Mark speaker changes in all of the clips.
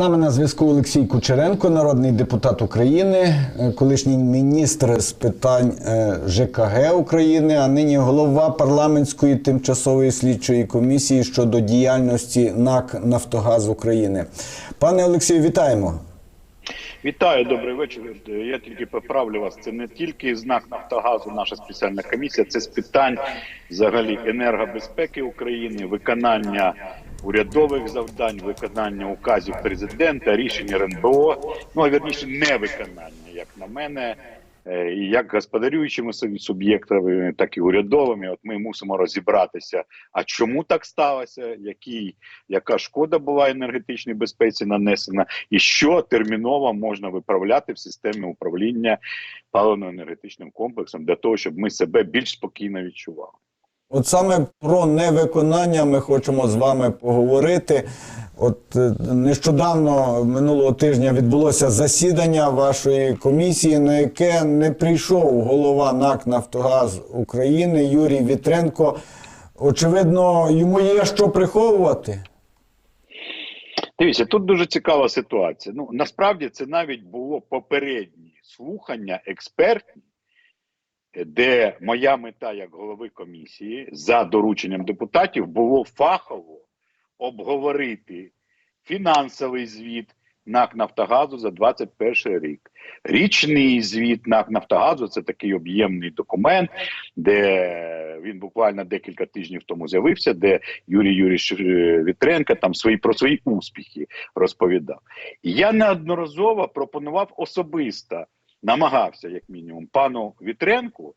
Speaker 1: нами на зв'язку Олексій Кучеренко, народний депутат України, е, колишній міністр з питань е, ЖКГ України, а нині голова парламентської тимчасової слідчої комісії щодо діяльності НАК Нафтогаз України. Пане Олексію, вітаємо.
Speaker 2: Вітаю, добрий вечір. Я тільки поправлю вас. Це не тільки знак Нафтогазу, наша спеціальна комісія, це з питань взагалі енергобезпеки України, виконання урядових завдань, виконання указів президента, рішень РНБО. Ну а вірніше, невиконання, як на мене. Е, І як господарюючими суб- суб'єктами, так і урядовими, от ми мусимо розібратися, а чому так сталося, який, яка шкода була енергетичній безпеці нанесена, і що терміново можна виправляти в системі управління паливно-енергетичним комплексом для того, щоб ми себе більш спокійно відчували.
Speaker 1: От саме про невиконання ми хочемо з вами поговорити. От е, нещодавно минулого тижня відбулося засідання вашої комісії, на яке не прийшов голова НАК Нафтогаз України Юрій Вітренко. Очевидно, йому є що приховувати.
Speaker 2: Дивіться, тут дуже цікава ситуація. Ну насправді це навіть було попередні слухання експертні, де моя мета як голови комісії за дорученням депутатів було фахово обговорити фінансовий звіт НАК Нафтогазу за 21 рік. Річний звіт НАК Нафтогазу це такий об'ємний документ, де він буквально декілька тижнів тому з'явився, де Юрій Юрійович е, Вітренко там свої про свої успіхи розповідав. І я неодноразово пропонував особисто, намагався, як мінімум, пану Вітренку.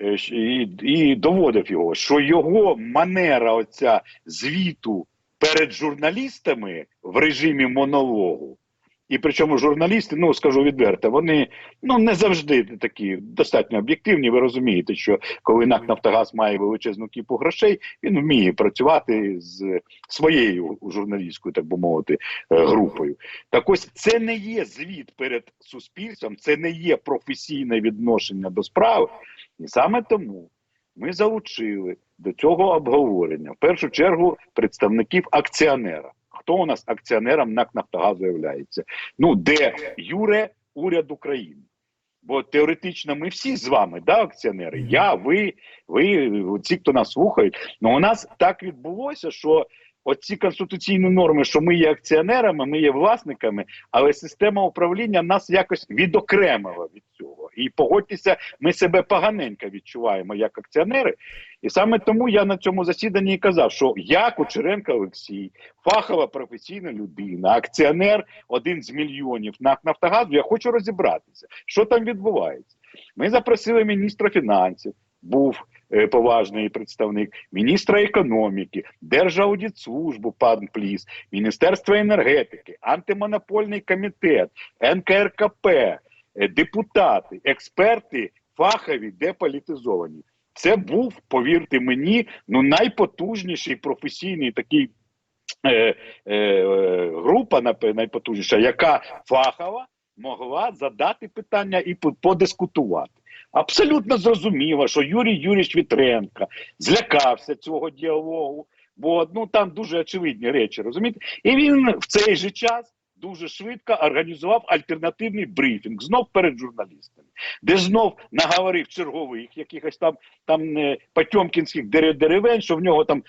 Speaker 2: е, І, і доводив його, що його манера оця звіту перед журналістами в режимі монологу, і причому журналісти, ну скажу відверто, вони ну не завжди такі достатньо об'єктивні. Ви розумієте, що коли НАК Нафтогаз має величезну кіпу грошей, він вміє працювати з своєю журналістською, так би мовити, е, групою. Так ось це не є звіт перед суспільством, це не є професійне відношення до справи, і саме тому ми залучили до цього обговорення в першу чергу представників акціонера. Хто у нас акціонером НАК Нафтогазу являється? Ну де Юре, уряд України. Бо теоретично ми всі з вами, да, акціонери. Я, ви, ви, ці, хто нас слухають. Ну у нас так відбулося, що оці конституційні норми, що ми є акціонерами, ми є власниками, але система управління нас якось відокремила від. І погодьтеся, ми себе поганенько відчуваємо як акціонери. І саме тому я на цьому засіданні і казав, що я, Кучеренко Олексій, фахова професійна людина, акціонер, один з мільйонів НАК Нафтогазу, я хочу розібратися, що там відбувається. Ми запросили міністра фінансів, був е, поважний представник, міністра економіки, Держаудитслужбу пан Пліс, Міністерство енергетики, антимонопольний комітет, НКРКП, депутати, експерти, фахові, деполітизовані. Це був, повірте мені, ну найпотужніший професійний такий е, е, група, найпотужніша, яка фахова могла задати питання і по- подискутувати. Абсолютно зрозуміло, що Юрій Юрійович Вітренко злякався цього діалогу, бо ну там дуже очевидні речі, розумієте? І він в цей же час дуже швидко організував альтернативний брифінг знов перед журналістами, де знов наговорив чергових якихось там там е, потьомкінських дере- деревень, що в нього там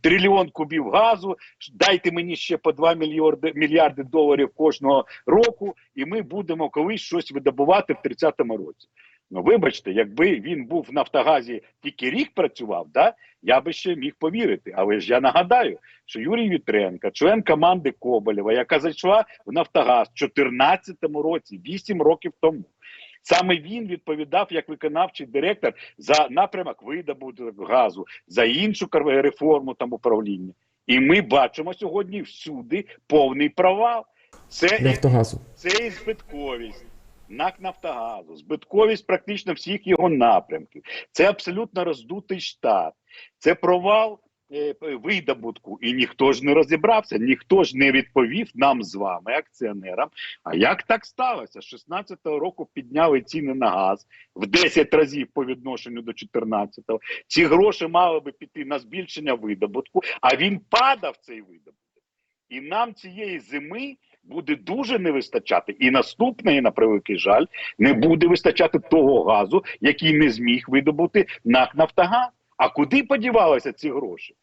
Speaker 2: трильйон кубів газу. Дайте мені ще по 2 мільярди, мільярди доларів кожного року, і ми будемо колись щось видобувати в 30-му році. Ну, вибачте, якби він був в Нафтогазі тільки рік працював, да, я би ще міг повірити. Але ж я нагадаю, що Юрій Вітренко, член команди Коболєва, яка зайшла в Нафтогаз в 2014 році, 8 років тому. Саме він відповідав як виконавчий директор за напрямок видобуток газу, за іншу реформу там управління. І ми бачимо сьогодні всюди повний провал. Це
Speaker 3: Нафтогазу.
Speaker 2: це і збитковість. НАК Нафтогазу, збитковість практично всіх його напрямків. Це абсолютно роздутий штат. Це провал е, видобутку. І ніхто ж не розібрався, ніхто ж не відповів нам з вами, акціонерам. А як так сталося? З 16-го року підняли ціни на газ в 10 разів по відношенню до 14-го. Ці гроші мали би піти на збільшення видобутку, а він падав цей видобуток. І нам цієї зими буде дуже не вистачати, і наступної, на превеликий жаль, не буде вистачати того газу, який не зміг видобути НАК Нафтогаз. А куди подівалися ці гроші?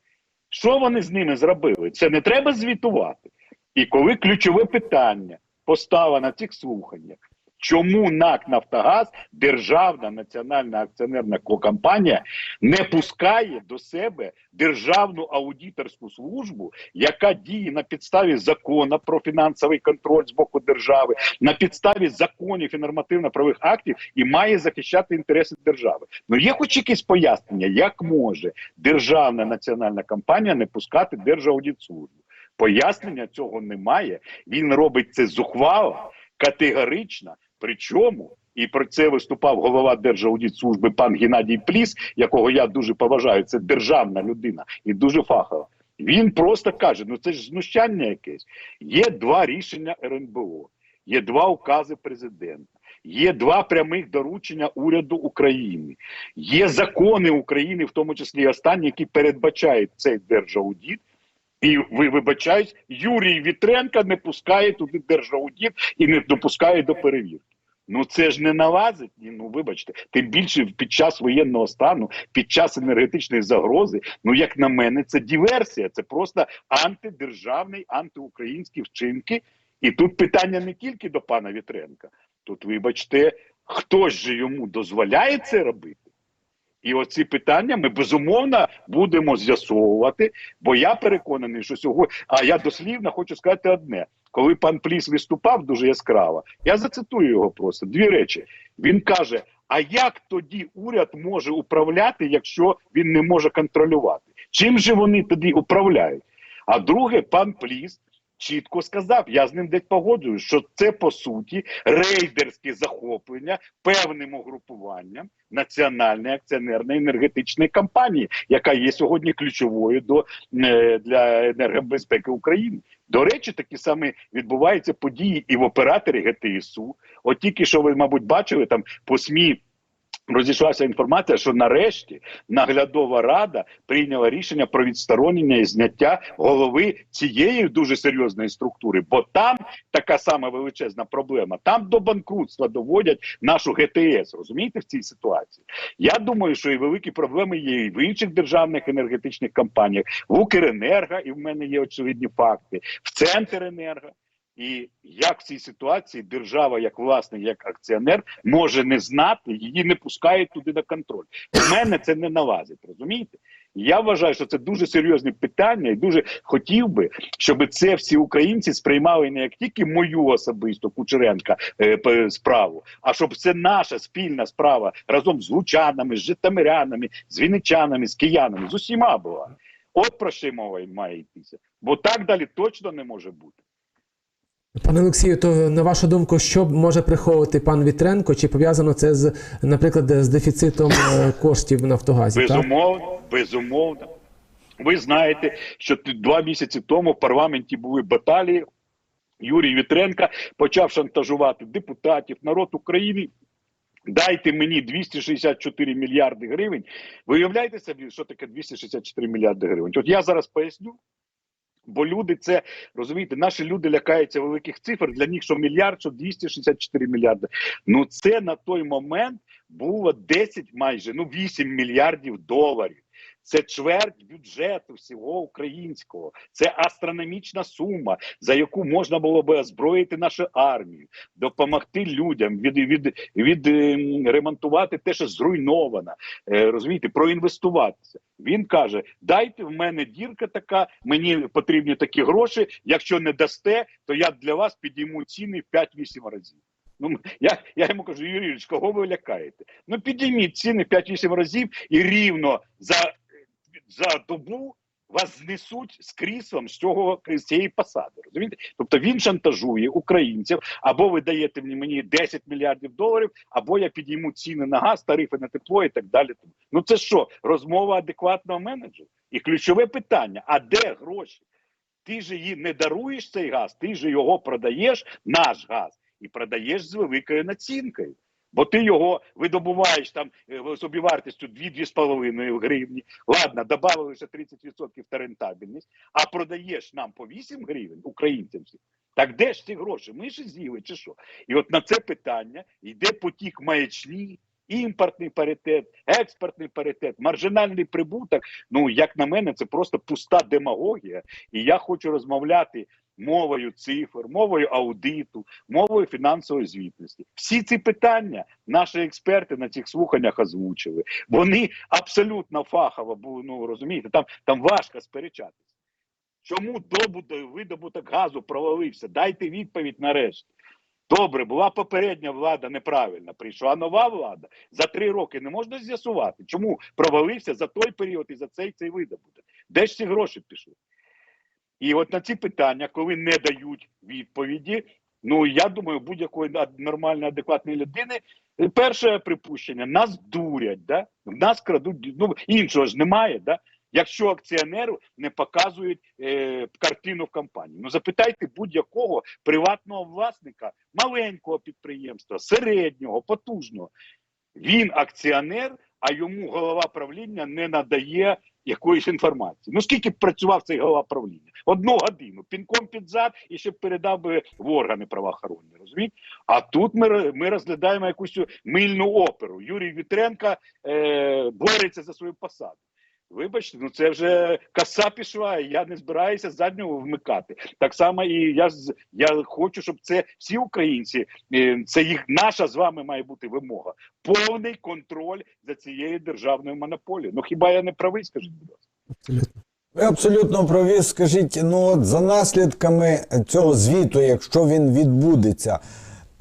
Speaker 2: Що вони з ними зробили? Це не треба звітувати. І коли ключове питання постава на цих слуханнях, чому НАК Нафтогаз, державна національна акціонерна компанія, не пускає до себе державну аудиторську службу, яка діє на підставі закону про фінансовий контроль з боку держави, на підставі законів і нормативно-правових актів і має захищати інтереси держави. Ну є хоч якесь пояснення, як може державна національна компанія не пускати Держаудитслужбу? Пояснення цього немає. Він робить це зухвало, категорично. Причому і про це виступав голова Держаудитслужби пан Геннадій Пліс, якого я дуже поважаю. Це державна людина і дуже фахова. Він просто каже: ну це ж знущання якесь. Є два рішення РНБО, є два укази президента. Є два прямих доручення уряду України, є закони України, в тому числі останні, які передбачають цей держаудит. І ви вибачаюсь, Юрій Вітренка не пускає туди держаудит і не допускає до перевірки. Ну це ж не налазить. Ну вибачте, тим більше під час воєнного стану, під час енергетичної загрози. Ну як на мене, це диверсія, це просто антидержавний, антиукраїнські вчинки. І тут питання не тільки до пана Вітренка. Тут, вибачте, хтось же йому дозволяє це робити? І оці питання ми безумовно будемо з'ясовувати, бо я переконаний, що сьогодні. А я дослівно хочу сказати одне: коли пан Пліс виступав дуже яскраво, я зацитую його просто дві речі. Він каже: А як тоді уряд може управляти, якщо він не може контролювати? Чим же вони тоді управляють? А друге, пан Пліс чітко сказав, я з ним десь погоджуюсь, що це по суті рейдерське захоплення певним угрупуванням національної акціонерної енергетичної компанії, яка є сьогодні ключовою до е, для енергобезпеки України. До речі, такі самі відбуваються події і в операторі ГТСУ. От тільки що ви, мабуть, бачили там по СМІ. Розійшлася інформація, що нарешті наглядова рада прийняла рішення про відсторонення і зняття голови цієї дуже серйозної структури, бо там така сама величезна проблема. Там до банкрутства доводять нашу ГТС. Розумієте, в цій ситуації. Я думаю, що і великі проблеми є і в інших державних енергетичних компаніях, в Укренерго, і в мене є очевидні факти, в Центренерго. І як в цій ситуації держава, як власник, як акціонер, може не знати, її не пускають туди на контроль. У мене це не налазить, розумієте? Я вважаю, що це дуже серйозне питання, і дуже хотів би, щоб це всі українці сприймали не як тільки мою особисто Кучеренка е, справу, а щоб це наша спільна справа разом з лучанами, з житомирянами, з вінничанами, з киянами, з усіма була. От про що мова має йтися. Бо так далі точно не може бути.
Speaker 3: Пане Олексію, то на вашу думку, що може приховувати пан Вітренко? Чи пов'язано це з, наприклад, з дефіцитом е, коштів в Нафтогазі? Так?
Speaker 2: Безумовно, безумовно. Ви знаєте, що два місяці тому в парламенті були баталії. Юрій Вітренка почав шантажувати депутатів, народ України. Дайте мені 264 мільярди гривень. Ви уявляєте собі, що таке 264 мільярди гривень? От я зараз поясню. Бо люди це розумієте, наші люди лякаються великих цифр. Для них що мільярд, що 264 мільярди. Ну це на той момент було 10 майже ну 8 мільярдів доларів. Це чверть бюджету всього українського. Це астрономічна сума, за яку можна було би озброїти нашу армію, допомогти людям від, від, від, ем, ремонтувати те, що зруйновано. Е, розумієте, проінвестуватися. Він каже: дайте в мене дірка така, мені потрібні такі гроші. Якщо не дасте, то я для вас підійму ціни в 5-8 разів. Ну я, я йому кажу, Юрій, Юрійович, кого ви лякаєте? Ну підійміть ціни 5-8 разів і рівно за, за добу. Вас знесуть з кріслом з цього з цієї посади. Розумієте? Тобто він шантажує українців, або ви даєте мені- мені 10 мільярдів доларів, або я підійму ціни на газ, тарифи на тепло і так далі. Ну це що, розмова адекватного менеджера? І ключове питання: а де гроші? Ти ж її не даруєш цей газ, ти ж його продаєш, наш газ, і продаєш з великою націнкою. Бо ти його видобуваєш там е, собівартістю 2-2,5 гривні. Ладно, додали ще 30% та рентабельність, а продаєш нам по 8 гривень українцям. всім. Так де ж ці гроші? Ми ж з'їли чи що? І от на це питання йде потік маячні, імпортний паритет, експортний паритет, маржинальний прибуток. Ну, як на мене, це просто пуста демагогія. І я хочу розмовляти мовою цифр, мовою аудиту, мовою фінансової звітності. Всі ці питання наші експерти на цих слуханнях озвучили. Вони абсолютно фахово, ну розумієте, там, там важко сперечатися. Чому добуток, видобуток газу провалився? Дайте відповідь нарешті. Добре, була попередня влада неправильна. Прийшла нова влада. За три роки не можна з'ясувати, чому провалився за той період і за цей цей видобуток. Де ж ці гроші пішли? І от на ці питання, коли не дають відповіді, ну я думаю, будь-якої нормальної, адекватної людини, е, перше припущення: нас дурять, да? нас крадуть, ну іншого ж немає, да? Якщо акціонеру не показують е, картину в компанії, ну запитайте будь-якого приватного власника, маленького підприємства, середнього, потужного. Він акціонер, а йому голова правління не надає якоїсь інформації. Ну скільки б працював цей голова правління? Одну годину, пінком під зад і ще передав би в органи правоохоронні. Розумієте? А тут ми, ми розглядаємо якусь мильну оперу. Юрій Вітренко е, бореться за свою посаду. Вибачте, ну це вже коса пішла, я не збираюся заднього вмикати. Так само і я я хочу, щоб це всі українці, е, це їх наша з вами має бути вимога. Повний контроль за цією державною монополією. Ну хіба я не правий? Скажіть, будь ласка.
Speaker 1: Ви абсолютно праві. Скажіть, ну от за наслідками цього звіту, якщо він відбудеться,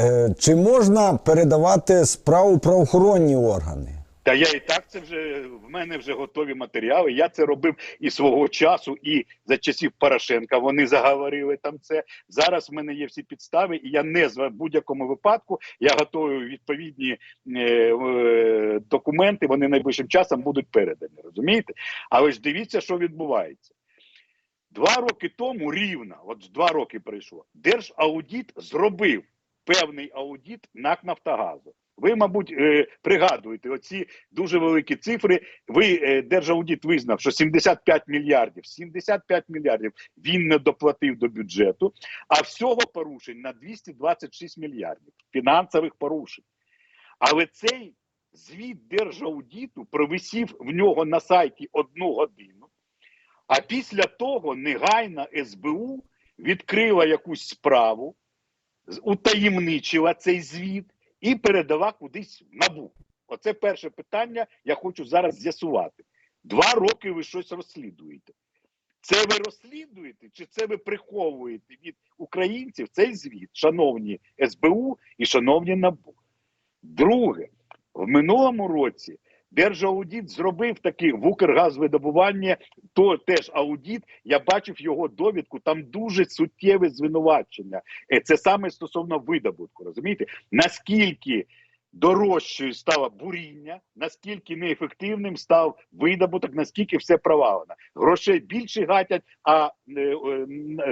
Speaker 1: е, чи можна передавати справу правоохоронні органи?
Speaker 2: Та я і так це вже в мене вже готові матеріали. Я це робив і свого часу, і за часів Порошенка. Вони заговорили там це. Зараз в мене є всі підстави, і я не в будь-якому випадку я готую відповідні е, е, документи. Вони найближчим часом будуть передані. Розумієте? Але ж дивіться, що відбувається. Два роки тому рівно, от два роки пройшло, Держаудіт зробив певний аудіт НАК Нафтогазу. Ви, мабуть, е, пригадуєте оці дуже великі цифри. Ви е, Держаудіт визнав, що 75 мільярдів, 75 мільярдів він не доплатив до бюджету, а всього порушень на 226 мільярдів фінансових порушень. Але цей звіт Держаудіту провисів в нього на сайті одну годину. А після того негайно СБУ відкрила якусь справу, утаємничила цей звіт і передала кудись набу. Оце перше питання. Я хочу зараз з'ясувати. Два роки ви щось розслідуєте. Це ви розслідуєте, чи це ви приховуєте від українців цей звіт, шановні СБУ і шановні НАБУ? Друге, в минулому році Держаудіт зробив такий в Укргазвидобування, то теж аудіт. Я бачив його довідку. Там дуже суттєве звинувачення. Е, Це саме стосовно видобутку. Розумієте, наскільки дорожчою стало буріння, наскільки неефективним став видобуток, наскільки все провалено. Грошей більше гатять, а е, е,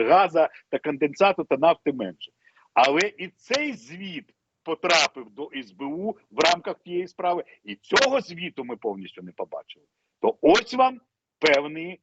Speaker 2: газа та конденсату та нафти менше. Але і цей звіт потрапив до СБУ в рамках тієї справи, і цього звіту ми повністю не побачили. То ось вам певні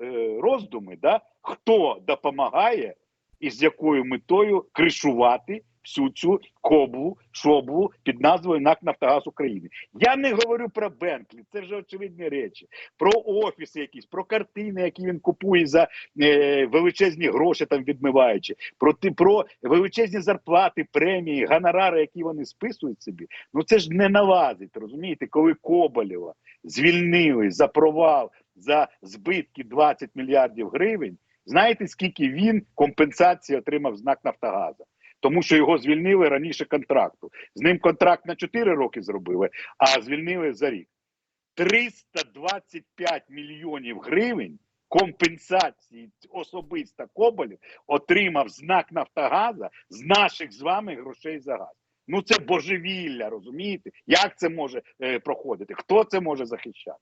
Speaker 2: е, роздуми, да? хто допомагає і з якою метою кришувати всю цю коблу, шоблу під назвою НАК Нафтогаз України. Я не говорю про Бентлі, це вже очевидні речі, про офіси якісь, про картини, які він купує за е, величезні гроші, там відмиваючи, про, про величезні зарплати, премії, гонорари, які вони списують собі. Ну це ж не налазить, розумієте, коли Коболєва звільнили за провал, за збитки 20 мільярдів гривень. Знаєте, скільки він компенсації отримав з НАК Нафтогаза? Тому що його звільнили раніше контракту. З ним контракт на 4 роки зробили, а звільнили за рік. 325 мільйонів гривень компенсації особисто Коболєв отримав знак Нафтогаза з наших з вами грошей за газ. Ну це божевілля, розумієте? Як це може е, проходити? Хто це може захищати?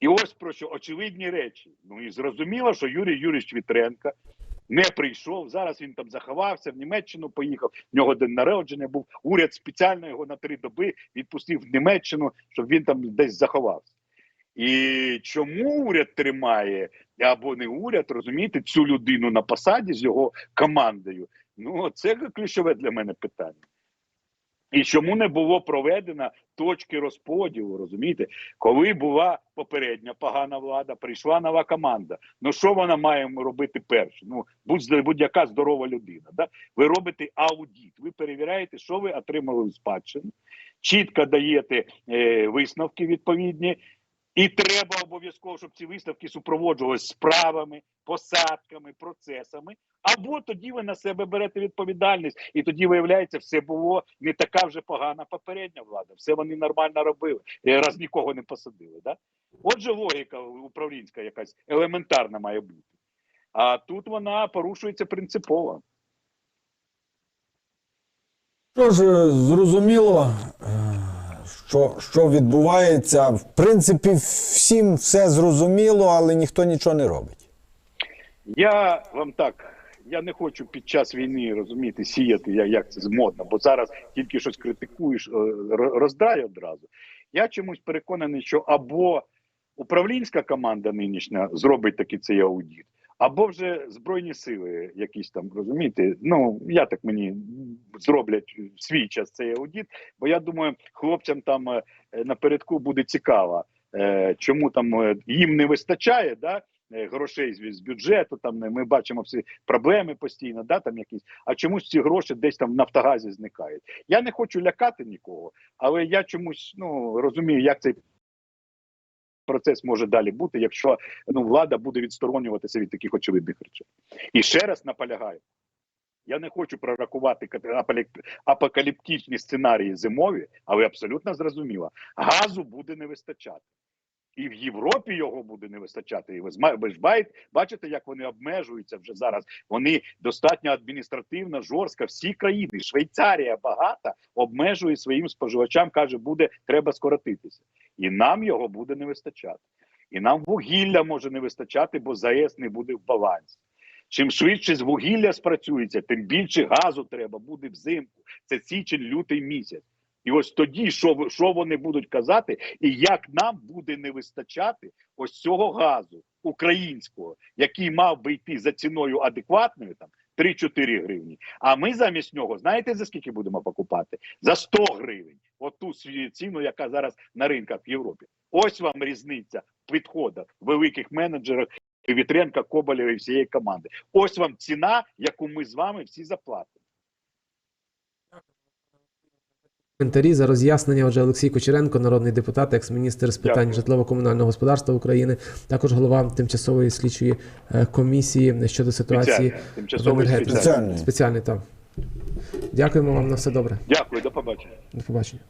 Speaker 2: І ось про що очевидні речі. Ну і зрозуміло, що Юрій Юрійович Вітренко не прийшов. Зараз він там заховався, в Німеччину поїхав. В нього день народження був. Уряд спеціально його на три доби відпустив в Німеччину, щоб він там десь заховався. І чому уряд тримає або не уряд, розумієте, цю людину на посаді з його командою? Ну, це ключове для мене питання. І чому не було проведено точки розподілу, розумієте? Коли була попередня погана влада, прийшла нова команда. Ну що вона має робити перше? Ну будь будь-яка здорова людина. Да? Ви робите аудіт, ви перевіряєте, що ви отримали в спадщину, чітко даєте е, висновки відповідні. І треба обов'язково, щоб ці виставки супроводжувалися справами, посадками, процесами. Або тоді ви на себе берете відповідальність, і тоді виявляється, все було не така вже погана попередня влада. Все вони нормально робили, е, раз нікого не посадили. Да? Отже, логіка управлінська якась елементарна має бути. А тут вона порушується принципово.
Speaker 1: Що е, зрозуміло, е, що, що відбувається. В принципі, всім все зрозуміло, але ніхто нічого не робить.
Speaker 2: Я вам так. Я не хочу під час війни розуміти, сіяти, як це модно, бо зараз тільки щось критикуєш, е, ро- роздай одразу. Я чомусь переконаний, що або управлінська команда нинішня зробить таки цей аудіт, або вже збройні сили, якісь там розумієте. Ну я так мені зроблять свій час цей аудіт, бо я думаю, хлопцям там е, напередку буде цікаво, е, чому там е, їм не вистачає, да. е, Грошей з, бюджету, там е, ми бачимо всі проблеми постійно, да там якісь. А чомусь ці гроші десь там в Нафтогазі зникають. Я не хочу лякати нікого, але я чомусь ну розумію, як цей процес може далі бути, якщо ну влада буде відсторонюватися від таких очевидних речей. І ще раз наполягаю. Я не хочу прорахувати апокаліптичні сценарії зимові, але абсолютно зрозуміло, газу буде не вистачати. І в Європі його буде не вистачати. І ви ж бачите, як вони обмежуються вже зараз. Вони достатньо адміністративно, жорстко. Всі країни, Швейцарія багата, обмежує своїм споживачам, каже, буде треба скоротитися. І нам його буде не вистачати. І нам вугілля може не вистачати, бо ЗАЕС не буде в балансі. Чим швидше з вугілля спрацюється, тим більше газу треба буде взимку. Це січень, лютий місяць. І ось тоді, що, що вони будуть казати, і як нам буде не вистачати ось цього газу українського, який мав би йти за ціною адекватною, там 3-4 гривні. А ми замість нього, знаєте, за скільки будемо покупати? За 100 гривень. От ту ціну, яка зараз на ринках в Європі. Ось вам різниця в підходах великих менеджерів Вітренка, Коболєва і всієї команди. Ось вам ціна, яку ми з вами всі заплатимо.
Speaker 3: Коментарі за роз'яснення. Отже, Олексій Кучеренко, народний депутат, екс-міністр з питань житлово-комунального господарства України, також голова тимчасової слідчої е, комісії щодо ситуації в енергетиці.
Speaker 2: спеціальний.
Speaker 1: Спеціальний.
Speaker 3: Спеціальний там. Дякуємо вам на все добре.
Speaker 2: Дякую, до побачення.
Speaker 3: До побачення.